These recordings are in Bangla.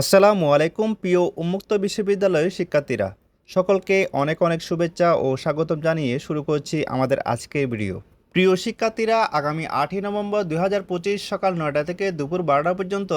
আসসালামু আলাইকুম, প্রিয় উন্মুক্ত বিশ্ববিদ্যালয়ের শিক্ষার্থীরা। সকলকে অনেক অনেক শুভেচ্ছা ও স্বাগতম জানিয়ে শুরু করছি আমাদের আজকের ভিডিও। প্রিয় শিক্ষার্থীরা, আগামী আটই নভেম্বর দুই হাজার পঁচিশ সকাল নয়টা থেকে দুপুর বারোটা পর্যন্ত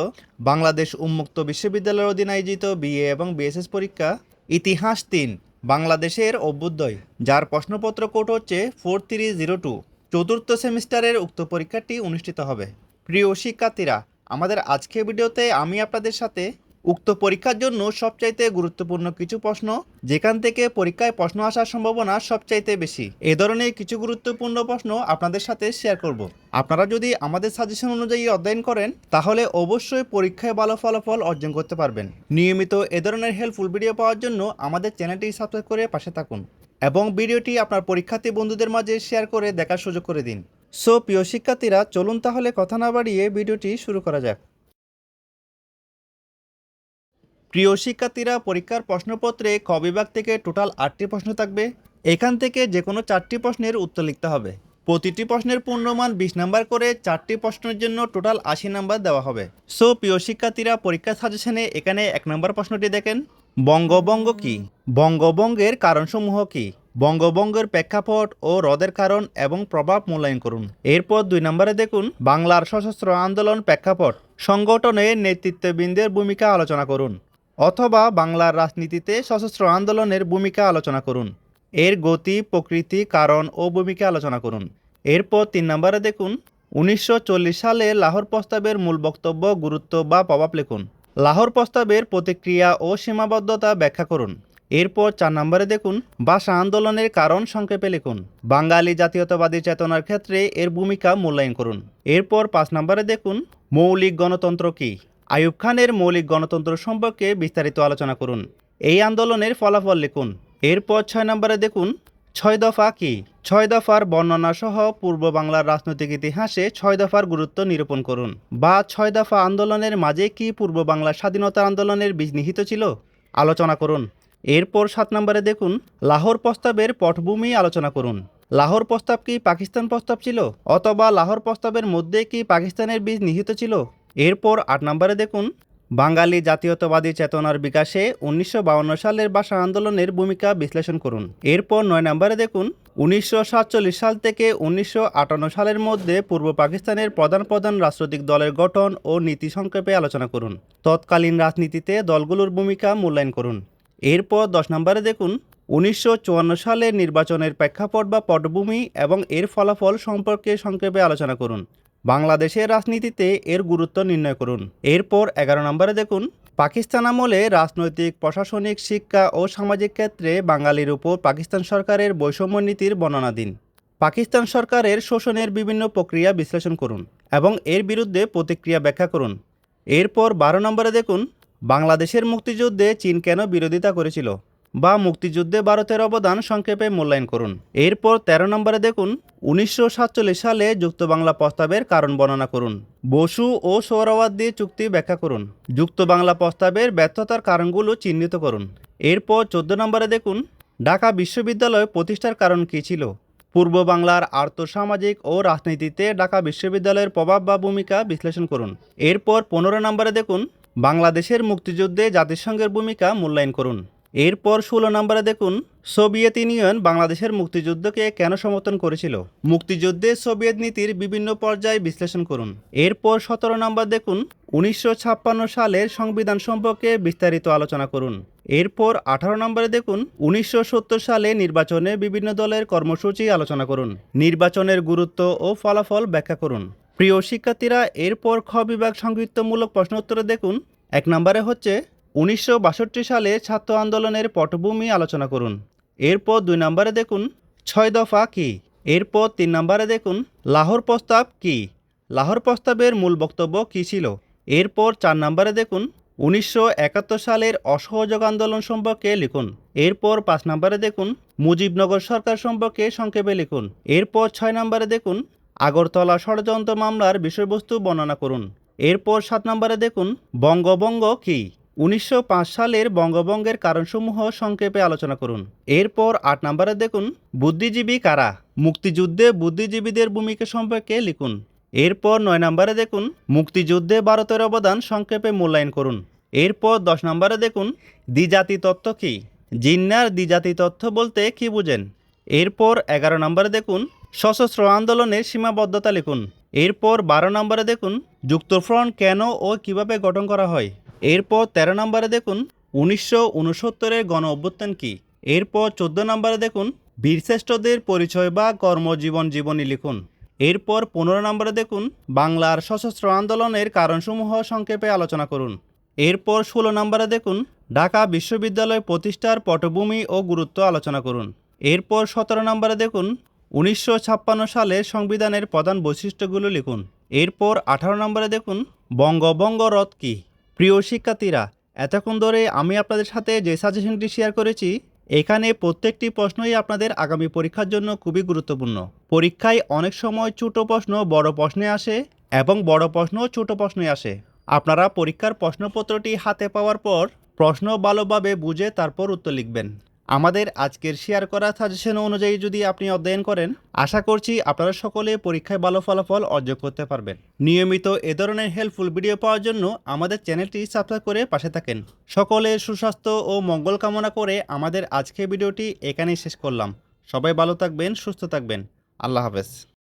বাংলাদেশ উন্মুক্ত বিশ্ববিদ্যালয়ের অধীনে আয়োজিত বিএ এবং বিএসএস পরীক্ষা ইতিহাস তিন, বাংলাদেশের অভ্যুদয়, যার প্রশ্নপত্র কোড হচ্ছে ফোর থ্রি জিরো টু। চতুর্থ সেমিস্টারের উক্ত পরীক্ষাটি অনুষ্ঠিত হবে। প্রিয় শিক্ষার্থীরা, আমাদের আজকের ভিডিওতে আমি আপনাদের সাথে উক্ত পরীক্ষার জন্য সবচাইতে গুরুত্বপূর্ণ কিছু প্রশ্ন, যেখান থেকে পরীক্ষায় প্রশ্ন আসার সম্ভাবনা সবচাইতে বেশি। এ ধরনের কিছু গুরুত্বপূর্ণ প্রশ্ন আপনাদের সাথে শেয়ার করব। আপনারা যদি আমাদের সাজেশন অনুযায়ী অধ্যয়ন করেন, তাহলে অবশ্যই পরীক্ষায় ভালো ফলাফল অর্জন করতে পারবেন। নিয়মিত এ ধরনের হেল্পফুল ভিডিও পাওয়ার জন্য আমাদের চ্যানেলটি সাবস্ক্রাইব করে পাশে থাকুন এবং ভিডিওটি আপনার পরীক্ষার্থী বন্ধুদের মাঝে শেয়ার করে দেখার সুযোগ করে দিন। সো প্রিয় শিক্ষার্থীরা, চলুন তাহলে কথা না বাড়িয়ে ভিডিওটি শুরু করা যাক। প্রিয় শিক্ষার্থীরা, পরীক্ষার প্রশ্নপত্রে ক বিভাগ থেকে টোটাল আটটি প্রশ্ন থাকবে। এখান থেকে যে কোনো চারটি প্রশ্নের উত্তর লিখতে হবে। প্রতিটি প্রশ্নের পূর্ণমান বিশ নাম্বার করে চারটি প্রশ্নের জন্য টোটাল আশি নাম্বার দেওয়া হবে। সো প্রিয় শিক্ষার্থীরা পরীক্ষা সাজেশনে এখানে এক নম্বর প্রশ্নটি দেখেন। বঙ্গবঙ্গ কি? বঙ্গবঙ্গের কারণসমূহ কি? বঙ্গবঙ্গের প্রেক্ষাপট ও হ্রদের কারণ এবং প্রভাব মূল্যায়ন করুন। এরপর দুই নম্বরে দেখুন, বাংলার সশস্ত্র আন্দোলন প্রেক্ষাপট। সংগঠনের নেতৃত্ববৃন্দের ভূমিকা আলোচনা করুন। অথবা বাংলার রাজনীতিতে সশস্ত্র আন্দোলনের ভূমিকা আলোচনা করুন। এর গতি, প্রকৃতি, কারণ ও ভূমিকা আলোচনা করুন। এরপর তিন নম্বরে দেখুন, উনিশশো চল্লিশ সালে লাহোর প্রস্তাবের মূল বক্তব্য, গুরুত্ব বা প্রভাব লিখুন। লাহোর প্রস্তাবের প্রতিক্রিয়া ও সীমাবদ্ধতা ব্যাখ্যা করুন। এরপর চার নম্বরে দেখুন, ভাষা আন্দোলনের কারণ সংক্ষেপে লিখুন। বাঙালি জাতীয়তাবাদী চেতনার ক্ষেত্রে এর ভূমিকা মূল্যায়ন করুন। এরপর পাঁচ নম্বরে দেখুন, মৌলিক গণতন্ত্র কী? আইয়ুব খানের মৌলিক গণতন্ত্র সম্পর্কে বিস্তারিত আলোচনা করুন। এই আন্দোলনের ফলাফল লিখুন। এরপর ছয় নম্বরে দেখুন, ছয় দফা কি? ছয় দফার বর্ণনা সহ পূর্ব বাংলার রাজনৈতিক ইতিহাসে ছয় দফার গুরুত্ব নিরূপণ করুন। বা ছয় দফা আন্দোলনের মাঝে কি পূর্ব বাংলার স্বাধীনতা আন্দোলনের বীজ নিহিত ছিল? আলোচনা করুন। এরপর সাত নম্বরে দেখুন, লাহোর প্রস্তাবের পটভূমি আলোচনা করুন। লাহোর প্রস্তাব কি পাকিস্তান প্রস্তাব ছিল? অথবা লাহোর প্রস্তাবের মধ্যে কি পাকিস্তানের বীজ নিহিত ছিল? এরপর আট নম্বরে দেখুন, বাঙালি জাতীয়তাবাদী চেতনার বিকাশে উনিশশো সালের ভাষা আন্দোলনের ভূমিকা বিশ্লেষণ করুন। এরপর নয় নম্বরে দেখুন, উনিশশো সাতচল্লিশ সাল থেকে উনিশশো আটান্ন সালের মধ্যে পূর্ব পাকিস্তানের প্রধান প্রধান রাজনৈতিক দলের গঠন ও নীতি সংক্ষেপে আলোচনা করুন। তৎকালীন রাজনীতিতে দলগুলোর ভূমিকা মূল্যায়ন করুন। এরপর দশ নম্বরে দেখুন, উনিশশো চুয়ান্ন সালের নির্বাচনের প্রেক্ষাপট বা পটভূমি এবং এর ফলাফল সম্পর্কে সংক্ষেপে আলোচনা করুন। বাংলাদেশের রাজনীতিতে এর গুরুত্ব নির্ণয় করুন। এরপর এগারো নম্বরে দেখুন, পাকিস্তান আমলে রাজনৈতিক, প্রশাসনিক, শিক্ষা ও সামাজিক ক্ষেত্রে বাঙালির উপর পাকিস্তান সরকারের বৈষম্য নীতির বর্ণনা দিন। পাকিস্তান সরকারের শোষণের বিভিন্ন প্রক্রিয়া বিশ্লেষণ করুন এবং এর বিরুদ্ধে প্রতিক্রিয়া ব্যাখ্যা করুন। এরপর বারো নম্বরে দেখুন, বাংলাদেশের মুক্তিযুদ্ধে চীন কেন বিরোধিতা করেছিল? বা মুক্তিযুদ্ধে ভারতের অবদান সংক্ষেপে মূল্যায়ন করুন। এরপর ১৩ নম্বরে দেখুন, উনিশশো সাতচল্লিশ সালে যুক্ত বাংলা প্রস্তাবের কারণ বর্ণনা করুন। বসু ও সৌরবাদী চুক্তি ব্যাখ্যা করুন। যুক্ত বাংলা প্রস্তাবের ব্যর্থতার কারণগুলো চিহ্নিত করুন। এরপর চোদ্দ নম্বরে দেখুন, ঢাকা বিশ্ববিদ্যালয় প্রতিষ্ঠার কারণ কী ছিল? পূর্ব বাংলার আর্থসামাজিক ও রাজনীতিতে ঢাকা বিশ্ববিদ্যালয়ের প্রভাব বা ভূমিকা বিশ্লেষণ করুন। এরপর পনেরো নম্বরে দেখুন, বাংলাদেশের মুক্তিযুদ্ধে জাতিসংঘের ভূমিকা মূল্যায়ন করুন। এরপর ষোলো নম্বরে দেখুন, সোভিয়েত ইউনিয়ন বাংলাদেশের মুক্তিযুদ্ধকে কেন সমর্থন করেছিল? মুক্তিযুদ্ধে সোভিয়েত নীতির বিভিন্ন পর্যায়ে বিশ্লেষণ করুন। এরপর সতেরো নম্বর দেখুন, উনিশশো ছাপ্পান্ন সালের সংবিধান সম্পর্কে বিস্তারিত আলোচনা করুন। এরপর আঠারো নম্বরে দেখুন, উনিশশো সত্তর সালে নির্বাচনে বিভিন্ন দলের কর্মসূচি আলোচনা করুন। নির্বাচনের গুরুত্ব ও ফলাফল ব্যাখ্যা করুন। প্রিয় শিক্ষার্থীরা, এরপর খ বিভাগ সংযুক্তমূলক প্রশ্নোত্তরে দেখুন, এক নম্বরে হচ্ছে উনিশশো বাষট্টি সালে ছাত্র আন্দোলনের পটভূমি আলোচনা করুন। এরপর দুই নম্বরে দেখুন, ছয় দফা কি? এরপর তিন নম্বরে দেখুন, লাহোর প্রস্তাব কি? লাহোর প্রস্তাবের মূল বক্তব্য কী ছিল? এরপর চার নম্বরে দেখুন, উনিশশো একাত্তর সালের অসহযোগ আন্দোলন সম্পর্কে লিখুন। এরপর পাঁচ নম্বরে দেখুন, মুজিবনগর সরকার সম্পর্কে সংক্ষেপে লিখুন। এরপর ছয় নম্বরে দেখুন, আগরতলা ষড়যন্ত্র মামলার বিষয়বস্তু বর্ণনা করুন। এরপর সাত নম্বরে দেখুন বঙ্গবঙ্গ কী? উনিশশো পাঁচ সালের বঙ্গবঙ্গের কারণসমূহ সংক্ষেপে আলোচনা করুন। এরপর আট নম্বরে দেখুন, বুদ্ধিজীবী কারা? মুক্তিযুদ্ধে বুদ্ধিজীবীদের ভূমিকা সম্পর্কে লিখুন। এরপর নয় নম্বরে দেখুন, মুক্তিযুদ্ধে ভারতের অবদান সংক্ষেপে মূল্যায়ন করুন। এরপর দশ নম্বরে দেখুন, দ্বিজাতি তত্ত্ব কী? জিন্নার দ্বিজাতি তথ্য বলতে কি বুঝেন? এরপর এগারো নম্বরে দেখুন, সশস্ত্র আন্দোলনের সীমাবদ্ধতা লিখুন। এরপর বারো নম্বরে দেখুন, যুক্তফ্রন্ট কেন ও কীভাবে গঠন করা হয়? এরপর তেরো নম্বরে দেখুন, উনিশশো উনসত্তরের গণ অভ্যুত্থান কী? এরপর চোদ্দ নম্বরে দেখুন, বীরশ্রেষ্ঠদের পরিচয় বা কর্মজীবন জীবনী লিখুন। এরপর পনেরো নম্বরে দেখুন, বাংলার সশস্ত্র আন্দোলনের কারণসমূহ সংক্ষেপে আলোচনা করুন। এরপর ষোলো নম্বরে দেখুন, ঢাকা বিশ্ববিদ্যালয় প্রতিষ্ঠার পটভূমি ও গুরুত্ব আলোচনা করুন। এরপর সতেরো নম্বরে দেখুন, উনিশশো ছাপ্পান্ন সালের সংবিধানের প্রধান বৈশিষ্ট্যগুলো লিখুন। এরপর আঠারো নম্বরে দেখুন বঙ্গবঙ্গ রথ কী? প্রিয় শিক্ষার্থীরা, এতক্ষণ ধরে আমি আপনাদের সাথে যে সাজেশনটি শেয়ার করেছি, এখানে প্রত্যেকটি প্রশ্নই আপনাদের আগামী পরীক্ষার জন্য খুবই গুরুত্বপূর্ণ। পরীক্ষায় অনেক সময় ছোট প্রশ্ন বড় প্রশ্নে আসে এবং বড় প্রশ্ন ছোট প্রশ্নে আসে। আপনারা পরীক্ষার প্রশ্নপত্রটি হাতে পাওয়ার পর প্রশ্ন ভালোভাবে বুঝে তারপর উত্তর লিখবেন। আমাদের আজকের শেয়ার করা সাজেশন অনুযায়ী যদি আপনি অধ্যয়ন করেন, আশা করছি আপনারা সকলে পরীক্ষায় ভালো ফলাফল অর্জন করতে পারবেন। নিয়মিত এ ধরনের হেল্পফুল ভিডিও পাওয়ার জন্য আমাদের চ্যানেলটি সাবস্ক্রাইব করে পাশে থাকেন। সকলে সুস্বাস্থ্য ও মঙ্গল কামনা করে আমাদের আজকের ভিডিওটি এখানেই শেষ করলাম। সবাই ভালো থাকবেন, সুস্থ থাকবেন। আল্লাহ হাফেজ।